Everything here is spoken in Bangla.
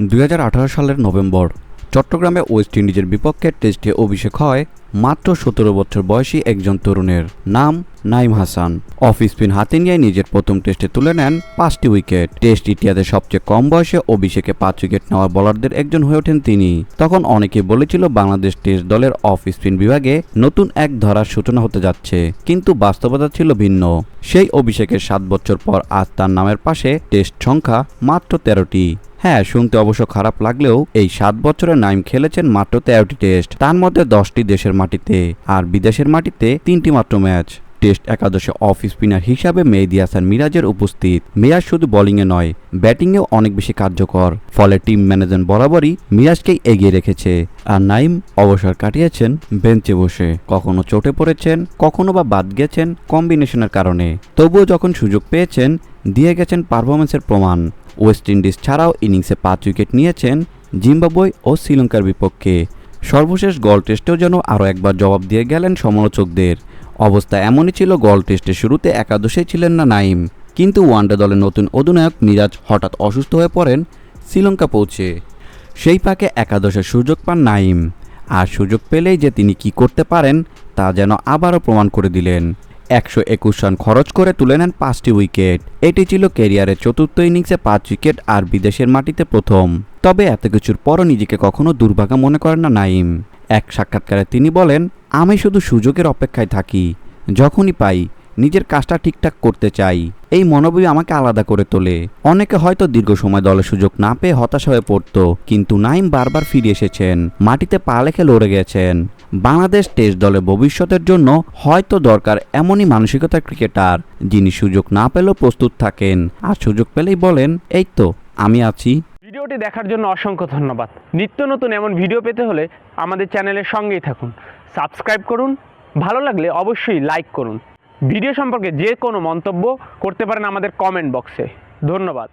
দুই হাজার আঠারো সালের নভেম্বর চট্টগ্রামে ওয়েস্ট ইন্ডিজের বিপক্ষে টেস্টে অভিষেক হয় মাত্র সতেরো বছর বয়সী একজন তরুণের নাম নাইম হাসান। অফ স্পিন হাতে নিয়ে নিজের প্রথম টেস্টে তুলে নেন পাঁচটি উইকেট। টেস্ট ইতিহাসে সবচেয়ে কম বয়সে অভিষেকে পাঁচ উইকেট নেওয়া বোলারদের একজন হয়ে ওঠেন তিনি। তখন অনেকে বলেছিল বাংলাদেশ টেস্ট দলের অফ স্পিন বিভাগে নতুন এক ধরার সূচনা হতে যাচ্ছে, কিন্তু বাস্তবতা ছিল ভিন্ন। সেই অভিষেকের সাত বছর পর আজ তার নামের পাশে টেস্ট সংখ্যা মাত্র তেরোটি। হ্যাঁ শুনতে অবশ্য খারাপ লাগলেও এই সাত বছরে নাইম খেলেছেন মাত্র তেরোটি টেস্ট। তার মধ্যে দশটি দেশের মাটিতে। আর বিদেশের মাটিতে তিনটি মাত্র ম্যাচ। টেস্ট একাদশে অফ স্পিনার হিসাবে মেহেদি হাসান মিরাজের উপস্থিত। মিরাজ শুধু বোলিংয়ে নয়, ব্যাটিংয়েও অনেক বেশি কার্যকর। ফলে টিম ম্যানেজমেন্ট বরাবরই মিরাজকেই এগিয়ে রেখেছে। আর নাইম অবসর কাটিয়েছেন বেঞ্চে বসে। কখনো চোটে পড়েছেন, কখনো বা বাদ গেছেন কম্বিনেশনের কারণে। তবুও যখন সুযোগ পেয়েছেন, দিয়ে গেছেন পারফরমেন্সের প্রমাণ। ওয়েস্ট ইন্ডিজ ছাড়াও ইনিংসে পাঁচ উইকেট নিয়েছেন জিম্বাবুয়ে ও শ্রীলঙ্কার বিপক্ষে। সর্বশেষ গল টেস্টেও যেন আরও একবার জবাব দিয়ে গেলেন সমালোচকদের। অবস্থা এমনই ছিল গল টেস্টের শুরুতে একাদশেই ছিলেন না নাইম। কিন্তু ওয়ানডে দলের নতুন অধিনায়ক নিরাজ হঠাৎ অসুস্থ হয়ে পড়েন শ্রীলঙ্কা পৌঁছে সেই পাকে একাদশের সুযোগ পান নাইম। আর সুযোগ পেলেই যে তিনি কি করতে পারেন তা যেন আবারও প্রমাণ করে দিলেন। একশো একুশ রান খরচ করে তুলে নেন পাঁচটি উইকেট। এটি ছিল ক্যারিয়ারের চতুর্থ ইনিংসে পাঁচ উইকেট আর বিদেশের মাটিতে প্রথম। তবে এত কিছুর পরও নিজেকে কখনো দুর্ভাগা মনে করেন না নাইম এক সাক্ষাৎকারে তিনি বলেন, আমি শুধু সুযোগের অপেক্ষায় থাকি। যখনই পাই, নিজের কাজটা ঠিকঠাক করতে চাই। এই মনোভাবই আমাকে আলাদা করে তোলে। অনেকে হয়তো দীর্ঘ সময় দলে সুযোগ না পেয়ে হতাশ হয়ে পড়তো, কিন্তু নাইম বারবার ফিরে এসেছেন। মাটিতে পা লেখে লড়ে গেছেন। বাংলাদেশ টেস্ট দলের ভবিষ্যতের জন্য হয়তো দরকার এমনই মানসিকতার ক্রিকেটার, যিনি সুযোগ না পেলেও প্রস্তুত থাকেন। আর সুযোগ পেলেই বলেন, এই তো, আমি আছি। ভিডিওটি দেখার জন্য অসংখ্য ধন্যবাদ। নিত্য নতুন এমন ভিডিও পেতে হলে আমাদের চ্যানেলের সঙ্গেই থাকুন। সাবস্ক্রাইব করুন, ভালো লাগলে অবশ্যই লাইক করুন। ভিডিও সম্পর্কে যে কোনো মন্তব্য করতে পারেন আমাদের কমেন্ট বক্সে। ধন্যবাদ।